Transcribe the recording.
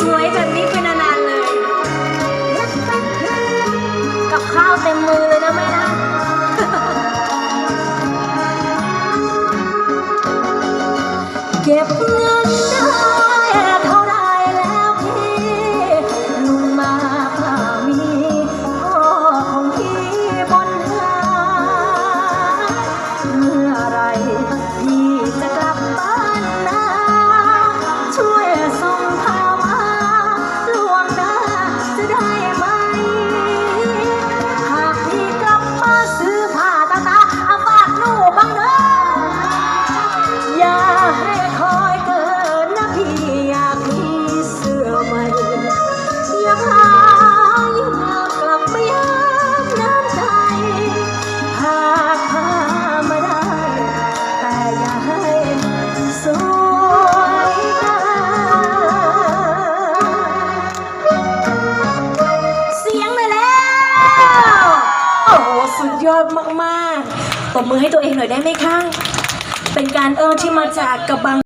สวยแบบนี้เป็นนานๆเลย กับข้าวเต็มมือเลยนะแม่นะ เก็บเงิน โอ้โหสุดยอดมากๆตบมือให้ตัวเองหน่อยได้ไหมคะ เป็นการเอิ้งที่มาจากกระบัง